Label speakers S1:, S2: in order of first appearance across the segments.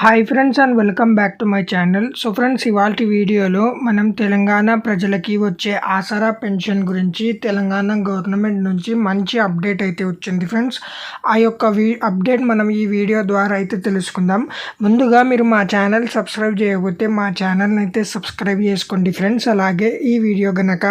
S1: Hi friends and welcome back to my channel so friends ఇవాళ వీడియోలో మనం తెలంగాణ ప్రజలకి వచ్చే ఆసరా పెన్షన్ గురించి తెలంగాణ గవర్నమెంట్ నుంచి మంచి అప్డేట్ అయితే వచ్చింది ఫ్రెండ్స్ ఆ యొక్క వీ అప్డేట్ మనం ఈ వీడియో ద్వారా అయితే తెలుసుకుందాం. ముందుగా మీరు మా ఛానల్ సబ్స్క్రైబ్ చేయకపోతే మా ఛానల్ని అయితే సబ్స్క్రైబ్ చేసుకోండి ఫ్రెండ్స్ అలాగే ఈ వీడియో కనుక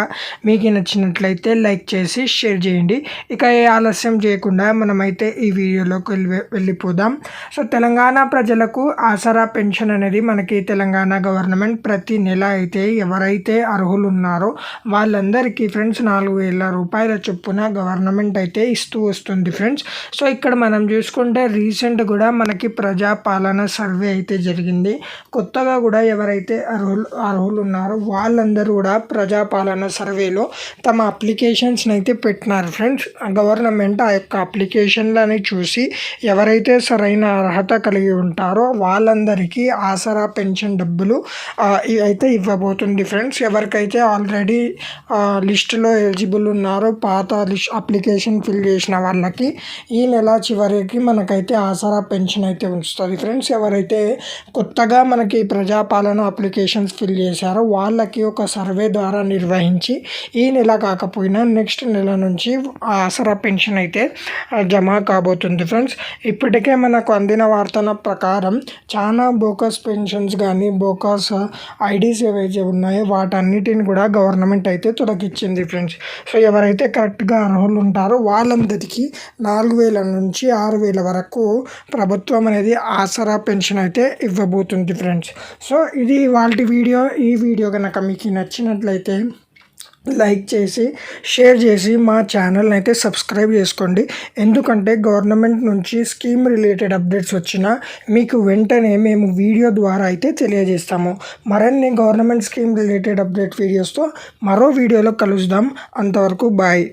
S1: మీకు నచ్చినట్లయితే లైక్ చేసి షేర్ చేయండి. ఇక ఏ ఆలస్యం చేయకుండా మనమైతే ఈ వీడియోలోకి వెళ్ళి వెళ్ళిపోదాం. సో తెలంగాణ ప్రజలకు ఆసరా పెన్షన్ అనేది మనకి తెలంగాణ గవర్నమెంట్ ప్రతి నెల అయితే ఎవరైతే అర్హులు ఉన్నారో వాళ్ళందరికీ ఫ్రెండ్స్ నాలుగు వేల రూపాయల చొప్పున గవర్నమెంట్ అయితే ఇస్తూ వస్తుంది ఫ్రెండ్స్. సో ఇక్కడ మనం చూసుకుంటే రీసెంట్ కూడా మనకి ప్రజాపాలన సర్వే అయితే జరిగింది. కొత్తగా కూడా ఎవరైతే అర్హులు అర్హులు ఉన్నారో వాళ్ళందరూ కూడా ప్రజాపాలన సర్వేలో తమ అప్లికేషన్స్ని అయితే పెట్టినారు ఫ్రెండ్స్. గవర్నమెంట్ ఆ యొక్క అప్లికేషన్లని చూసి ఎవరైతే సరైన అర్హత కలిగి ఉంటారో వాళ్ళందరికీ ఆసరా పెన్షన్ డబ్బులు అయితే ఇవ్వబోతుంది ఫ్రెండ్స్. ఎవరికైతే ఆల్రెడీ లిస్టులో ఎలిజిబుల్ ఉన్నారో పాత లిస్ట్ అప్లికేషన్ ఫిల్ చేసిన వాళ్ళకి ఈ నెల చివరికి మనకైతే ఆసరా పెన్షన్ అయితే ఉంచుతుంది ఫ్రెండ్స్. ఎవరైతే కొత్తగా మనకి ప్రజాపాలన అప్లికేషన్స్ ఫిల్ చేశారో వాళ్ళకి ఒక సర్వే ద్వారా నిర్వహించి ఈ నెల కాకపోయినా నెక్స్ట్ నెల నుంచి ఆసరా పెన్షన్ అయితే జమ కాబోతుంది ఫ్రెండ్స్. ఇప్పటికే మనకు అందిన వార్తల ప్రకారం చాలా బోకస్ పెన్షన్స్ కానీ బోకస్ ఐడీస్ ఏవైతే ఉన్నాయో వాటన్నిటిని కూడా గవర్నమెంట్ అయితే తొలగించింది ఫ్రెండ్స్. సో ఎవరైతే కరెక్ట్గా అర్హులు ఉంటారో వాళ్ళందరికీ నాలుగు వేల నుంచి ఆరు వేల వరకు ప్రభుత్వం అనేది ఆసరా పెన్షన్ అయితే ఇవ్వబోతుంది ఫ్రెండ్స్. సో ఇది వాళ్ళ వీడియో. ఈ వీడియో కనుక మీకు నచ్చినట్లయితే లైక్ చేసి షేర్ చేసి మా ఛానల్ని అయితే సబ్స్క్రైబ్ చేసుకోండి. ఎందుకంటే గవర్నమెంట్ నుంచి స్కీమ్ రిలేటెడ్ అప్డేట్స్ వచ్చినా మీకు వెంటనే మేము వీడియో ద్వారా అయితే తెలియజేస్తాము. మరిన్ని గవర్నమెంట్ స్కీమ్ రిలేటెడ్ అప్డేట్ వీడియోస్తో మరో వీడియోలో కలుద్దాం. అంతవరకు బాయ్.